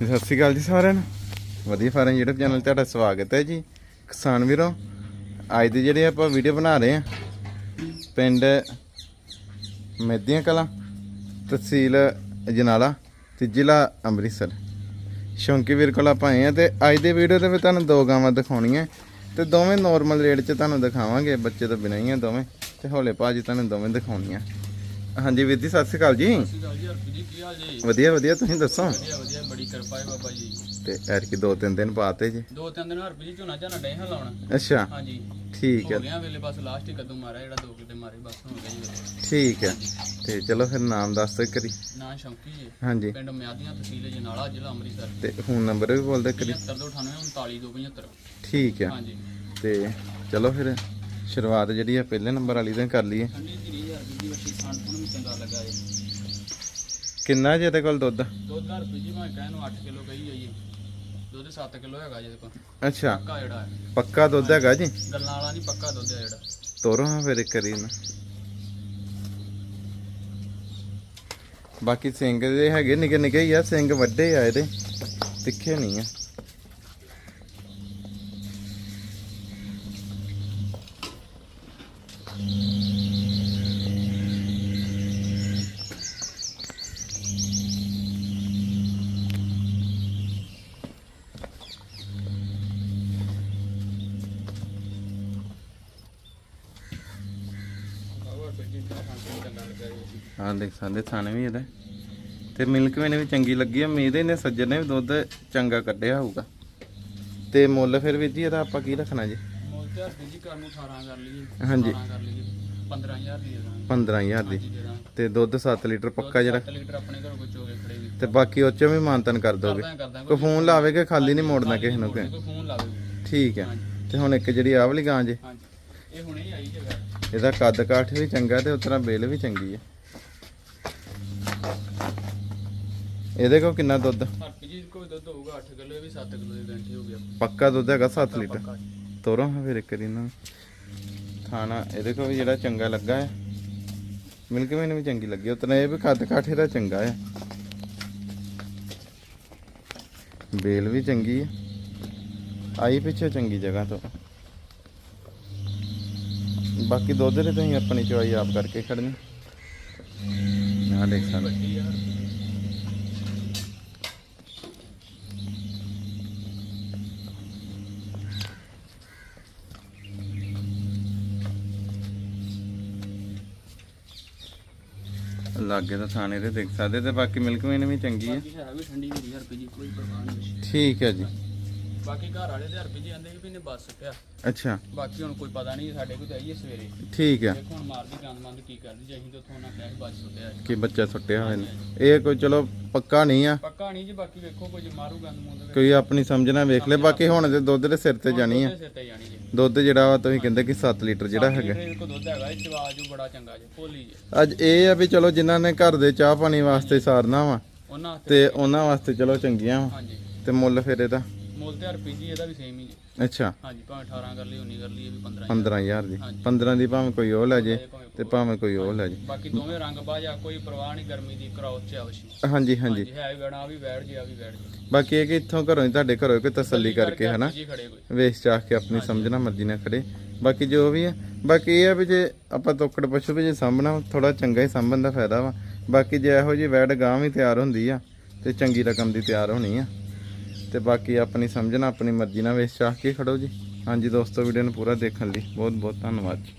ਸਤਿ ਸ਼੍ਰੀ ਅਕਾਲ ਜੀ ਸਾਰਿਆਂ ਨੂੰ। ਵਧੀਆ ਫਾਰਮ YouTube ਚੈਨਲ 'ਤੇ ਤੁਹਾਡਾ ਸਵਾਗਤ ਹੈ ਜੀ। ਕਿਸਾਨ ਵੀਰੋ, ਅੱਜ ਦੀ ਜਿਹੜੀ ਆਪਾਂ ਵੀਡੀਓ ਬਣਾ ਰਹੇ ਹਾਂ, ਪਿੰਡ ਮੈਦੀਆਂ ਕਲਾਂ, ਤਹਿਸੀਲ ਅਜਨਾਲਾ ਤੇ ਜ਼ਿਲ੍ਹਾ ਅੰਮ੍ਰਿਤਸਰ। ਸ਼ੌਂਕੀ ਵੀਰ ਕੋਲ ਆਪਾਂ ਆਏ ਆ ਤੇ ਅੱਜ ਦੀ ਵੀਡੀਓ ਦੇ ਵਿੱਚ ਤੁਹਾਨੂੰ ਦੋ ਗਾਵਾਂ ਦਿਖਾਉਣੀਆਂ। ਤੇ ਦੋਵੇਂ ਨਾਰਮਲ ਰੇਟ 'ਚ ਤੁਹਾਨੂੰ ਦਿਖਾਵਾਂਗੇ ਬੱਚੇ ਤੋਂ ਬਿਨਾਂ ਹੀ ਆ ਦੋਵੇਂ। ਤੇ ਹੌਲੇ ਭਾਜੀ ਤੁਹਾਨੂੰ ਦੋਵੇਂ ਦਿਖਾਉਣੀਆਂ। ਹਾਂਜੀ ਵੀਰ ਜੀ ਸਤਿ ਸ਼੍ਰੀ ਅਕਾਲ ਜੀ। ਕੀ ਵਧੀਆ ਵਧੀਆ ਤੁਸੀਂ ਦੱਸੋ? ਵਧੀਆ ਵਧੀਆ ਬੜੀ ਕਿਰਪਾ ਹੈ ਬਾਬਾ ਜੀ। ਤੇ ਐਤਕੀ ਦੋ ਤਿੰਨ ਦਿਨ ਪਾਤੇ ਜੀ। ਦੋ ਤਿੰਨ ਦਿਨ ਹਰਪ੍ਰੀਤ ਜੀ ਝੋਨਾ ਝਾਨਾ ਡੇ ਹਾਂ ਲਾਉਣ। ਅੱਛਾ। ਹਾਂਜੀ। ਠੀਕ ਹੈ। ਹੋ ਗਿਆ ਵੇਲੇ ਬਸ ਲਾਸਟ ਹੀ ਕਦੋਂ ਮਾਰਿਆ ਜਿਹੜਾ ਦੋ ਕਿਤੇ ਮਾਰੇ ਬਸ ਹੋ ਗਿਆ ਜੀ। ਠੀਕ ਹੈ। ਤੇ ਚਲੋ ਫਿਰ ਨਾਮ ਦੱਸ ਦਿਓ ਕਰੀ ਨਾਂ ਸ਼ੌਂਕੀ ਜੀ। ਹਾਂਜੀ। ਪਿੰਡ ਮਿਆਦੀਆਂ ਤਹਿਸੀਲ ਜਨਾਲਾ ਜ਼ਿਲ੍ਹਾ ਅੰਮ੍ਰਿਤਸਰ। ਤੇ ਫੋਨ ਨੰਬਰ ਵੀ ਬੋਲ ਦਿਓ ਕਰੀ 7298 39275 ਠੀਕ ਹੈ। ਹਾਂਜੀ। ਤੇ ਚਲੋ ਫਿਰ ਸ਼ੁਰੂਆਤ ਜਿਹੜੀ ਆ ਪਹਿਲੇ ਨੰਬਰ ਵਾਲੀ ਤੋਂ ਹੀ ਕਰ ਲਈਏ ਠੰਡੀ ਧੀਰੀ ਹਰਪ੍ਰੀਤ ਜੀ ਵਸ਼ੀ ਖਾਣ ਨੂੰ ਵੀ ਚੰਗਾ ਲੱਗਾ ਜੀ ਕਿੰਨਾ ਜੇ ਇਹਦੇ ਕੋਲ ਦੁੱਧ? ਦੁੱਧ ਹਰਪ੍ਰੀਤ ਜੀ ਮੈਂ ਕਹਿਣ ਨੂੰ 8 ਕਿਲੋ ਕਹੀ ਹੈ ਜੀ। ਦੁੱਧ 7 ਕਿਲੋ ਹੈਗਾ ਜਿਹਦੇ ਕੋਲ। ਅੱਛਾ। ਪੱਕਾ ਜਿਹੜਾ ਹੈ। ਪੱਕਾ ਦੁੱਧ ਹੈਗਾ ਜੀ? ਗੱਲਾਂ ਵਾਲਾ ਨਹੀਂ ਪੱਕਾ ਦੁੱਧ ਹੈ ਜਿਹੜਾ। ਤੋਰੋ ਹਾਂ ਫਿਰ ਇੱਕ ਕਰੀ ਨਾ ਬਾਕੀ ਸਿੰਘ ਦੇ ਹੈਗੇ ਨਿੱਕੇ ਨਿੱਕੇ ਹੀ ਆ ਸਿੰਘ ਵੱਡੇ ਆ ਇਹਦੇ। ਤਿੱਖੇ ਨਹੀਂ ਆ ਹਰਪ੍ਰੀਤ ਜੀ ਦਾ ਖਾਣ ਨੂੰ ਚੰਗਾ ਲੱਗਾ ਜੀ ਹਾਂ ਦੇਖ ਸਕਦੇ ਥਾਣੇ ਵੀ ਇਹਦੇ। ਤੇ ਮਿਲਕ ਵੀ ਨੇ ਵੀ ਚੰਗੀ ਲੱਗੀ ਆ ਉਮੀਦ ਇਹਨੇ ਸੱਜਣ ਨੇ ਵੀ ਦੁੱਧ ਚੰਗਾ ਕੱਢਿਆ ਹੋਊਗਾ। ਤੇ ਮੁੱਲ ਫਿਰ ਵੀ ਜੀ ਇਹਦਾ ਆਪਾਂ ਕੀ ਰੱਖਣਾ ਜੀ? ਮੁੱਲ ਤੇ ਹਰਪ੍ਰੀਤ ਜੀ ਕਰ ਨੂੰ 18 ਕਰ ਲਈਏ ਹਾਂਜੀ। 18 ਕਰ ਲਈਏ 15000 ਦੀ ਦੇ ਦਾਂਗੇ 15000 ਦੀ। ਹਾਂਜੀ ਦੇ ਦਾਂਗੇ ਤੇ ਦੁੱਧ 7 ਲੀਟਰ ਪੱਕਾ ਜਿਹੜਾ? 7 ਲੀਟਰ ਆਪਣੇ ਘਰੋਂ ਕੋਈ ਚੋਗੇ ਖੜੇ ਵੀ ਤੇ ਬਾਕੀ ਉਹ ਚੋਂ ਵੀ ਮਾਨਤਨ ਕਰ ਦੋਗੇ ਕੋਈ ਫੋਨ ਲਾਵੇ ਕਿ ਖਾਲੀ ਨਹੀਂ ਮੋੜਨਾ ਕਿਸੇ ਨੂੰ ਕਿ ਫੋਨ ਠੀਕ ਹੈ ਤੇ ਹੁਣ ਇੱਕ ਜਿਹੜੀ ਆਹ ਵਾਲੀ ਗਾਂ ਜੇ? ਹਾਂਜੀ। ਇਹ ਹੁਣੇ ਹੀ ਆਈ ਜਗ੍ਹਾ। ਇਹਦਾ ਕੱਦ ਕਾਠ ਵੀ ਚੰਗਾ ਤੇ ਉਤਰਾ ਬਿੱਲ ਵੀ ਚੰਗੀ ਹੈ ਇਹਦੇ ਕੋਲ ਕਿੰਨਾ ਦੁੱਧ? ਹਰਪੀ ਜੀ ਕੋਈ ਦੁੱਧ ਹੋਊਗਾ 8 ਕਿਲੋ ਇਹ ਵੀ 7 ਕਿਲੋ ਦੀ ਗਰੰਟੀ ਹੋ ਗਿਆ ਪੱਕਾ ਦੁੱਧ ਹੈਗਾ 7 ਲੀਟਰ? ਪੱਕਾ। ਤੋਰੋ ਹਾਂ ਫਿਰ ਇੱਕ ਦਿਨ ਖਾਣਾ ਇਹਦੇ ਕੋਲ ਵੀ ਜਿਹੜਾ ਚੰਗਾ ਲੱਗਾ ਹੈ। ਮਿਲਕ ਮੈਨੂੰ ਵੀ ਚੰਗੀ ਲੱਗੀ ਉਤਨਾ ਇਹ ਵੀ ਕੱਦ ਕਾਠੇ ਦਾ ਚੰਗਾ ਹੈ। ਬੇਲ ਵੀ ਚੰਗੀ ਹੈ। ਆਈ ਪਿੱਛੇ ਚੰਗੀ ਜਗ੍ਹਾ ਤੋਂ। ਬਾਕੀ ਦੁੱਧ ਦੇ ਤੁਸੀਂ ਆਪਣੀ ਚੁਆਈ ਆਪ ਕਰਕੇ ਖੜਨੀ ਆ ਦੇਖ ਸਕਦੇ ਲਾਗੇ ਤਾਂ ਥਾਣੇ ਤੇ ਦੇਖ ਸਕਦੇ ਤੇ ਬਾਕੀ ਮਿਲਕ ਮੈਨ ਵੀ ਚੰਗੀ ਹੈ ਬਾਕੀ ਹੈ ਵੀ ਠੰਡੀ ਵੀ ਹਰਪੀ ਜੀ ਕੋਈ ਪਰਵਾਹ ਨਹੀਂ। ਠੀਕ ਹੈ ਜੀ। ਬਾਕੀ ਘਰ ਵਾਲੇ ਦੇ ਹਰਪੀ ਜੀ ਆਂਦੇ ਵੀ ਨੇ ਬੱਸ ਪਿਆ ਅੱਛਾ। ਬਾਕੀ ਹੁਣ ਕੋਈ ਪਤਾ ਨਹੀਂ ਸਾਡੇ ਕੋਲ ਤਾਂ ਆਈਏ ਸਵੇਰੇ। ਠੀਕ ਹੈ ਦੇਖੋ ਹੁਣ ਮਾਰਦੀ ਗੰਦਮੰਦ ਕੀ ਕਰਦੀ ਜੇ ਅਸੀਂ ਤਾਂ ਉੱਥੋਂ ਨਾ ਕਹਿ ਬੱਸ ਸੁੱਟਿਆ ਕਿ ਬੱਚਾ ਸੁੱਟਿਆ ਹੋਇਆ ਨੇ ਇਹ ਕੋਈ ਚਲੋ ਪੱਕਾ ਨਹੀਂ ਆ। ਪੱਕਾ ਨਹੀਂ ਜੀ ਬਾਕੀ ਵੇਖੋ ਕੋਈ ਜੇ ਮਾਰੂ ਗੰਦ ਮੁੰਦ ਕੋਈ ਆਪਣੀ ਸਮਝ ਨਾਲ ਵੇਖ ਲੈ ਬਾਕੀ ਹੁਣ ਤੇ ਦੁੱਧ ਦੇ ਸਿਰ ਤੇ ਜਾਣੀ ਆ। ਤੇ ਜਾਣੀ ਜੀ। ਦੁੱਧ ਜਿਹੜਾ ਵਾ ਤੁਸੀਂ ਕਹਿੰਦੇ ਕਿ 7 ਲੀਟਰ ਜਿਹੜਾ ਹੈਗਾ। ਇਹ ਕੋ ਦੁੱਧ ਹੈਗਾ ਇਹ ਜਵਾਜੂ ਬੜਾ ਚੰਗਾ ਜੀ ਭੋਲੀ ਜੀ। ਅੱਜ ਇਹ ਆ ਵੀ ਚਲੋ ਜਿਨ੍ਹਾਂ ਨੇ ਘਰ ਦੇ ਚਾਹ ਪਾਣੀ ਵਾਸਤੇ ਸਾਰਨਾ ਵਾ ਉਹਨਾਂ ਤੇ ਤੇ ਉਹਨਾਂ ਵਾਸਤੇ ਚਲੋ ਚੰਗੀਆਂ ਵਾ। ਹਾਂਜੀ। ਤੇ ਮੁੱਲ ਫਿਰ ਇਹਦਾ। ਮੁੱਲ ਤੇ ਰੁਪਏ ਇਹਦਾ ਵੀ ਸੇਮ ਹੀ ਜੀ। ਅੱਛਾ। ਹਾਂਜੀ ਭਾਵੇਂ 18 ਕਰ ਲਈ 19 ਕਰ ਲਈ ਇਹ ਵੀ 15 15000 ਦੀ ਹਾਂਜੀ। 15 ਦੀ ਭਾਵੇਂ ਕੋਈ ਉਹ ਲੈ ਜੇ ਇਹ ਭਾਵੇਂ ਤੇ ਭਾਵੇਂ ਕੋਈ ਉਹ ਲੈ ਜੇ। ਬਾਕੀ ਦੋਵੇਂ ਰੰਗ ਬਾਜਾ ਕੋਈ ਪਰਵਾਹ ਨਹੀਂ ਗਰਮੀ ਦੀ ਕਰਾਉ ਚ ਆਵਸ਼ੀ ਹਾਂਜੀ ਹਾਂਜੀ। ਹਾਂਜੀ ਹੈ ਵੀ ਬਣਾ ਵੀ ਬੈਠ ਜੀ ਆ ਵੀ ਬੈਠ ਜੀ। ਬਾਕੀ ਇਹ ਕਿ ਇੱਥੋਂ ਘਰੋਂ ਹੀ ਤੁਹਾਡੇ ਘਰੋਂ ਕੋਈ ਤਸੱਲੀ ਕਰਕੇ ਹਨਾ? ਵੇਚ ਚਾਹ ਕੇ ਆਪਣੀ ਸਮਝਣਾ ਮਰਜ਼ੀ ਨਾਲ ਖੜੇ। ਬਾਕੀ ਜੋ ਵੀ ਹੈ ਬਾਕੀ ਇਹ ਆ ਵੀ ਜੇ ਆਪਾਂ ਤੋਕੜ ਪਸ਼ੂ ਵੀ ਜੇ ਸਾਂਭਣਾ ਥੋੜਾ ਚੰਗਾ ਹੀ ਸਾਂਭਣ ਦਾ ਫਾਇਦਾ ਵਾ। ਬਾਕੀ ਜੇ ਇਹੋ ਜੀ ਵੈੜ ਗਾਂ ਵੀ ਤਿਆਰ ਹੁੰਦੀ ਆ ਤੇ ਚੰਗੀ ਰਕਮ ਦੀ ਤਿਆਰ ਹੋਣੀ ਆ। ਤੇ ਬਾਕੀ ਆਪਣੀ ਸਮਝਣਾ ਆਪਣੀ ਮਰਜ਼ੀ ਨਾਲ ਵੇਚ ਚਾਹ ਕੇ ਖੜੋ ਜੀ। ਹਾਂਜੀ ਦੋਸਤੋ ਵੀਡੀਓ ਨੂੰ ਪੂਰਾ ਦੇਖਣ ਲਈ ਬਹੁਤ ਬਹੁਤ ਧੰਨਵਾਦ ਜੀ।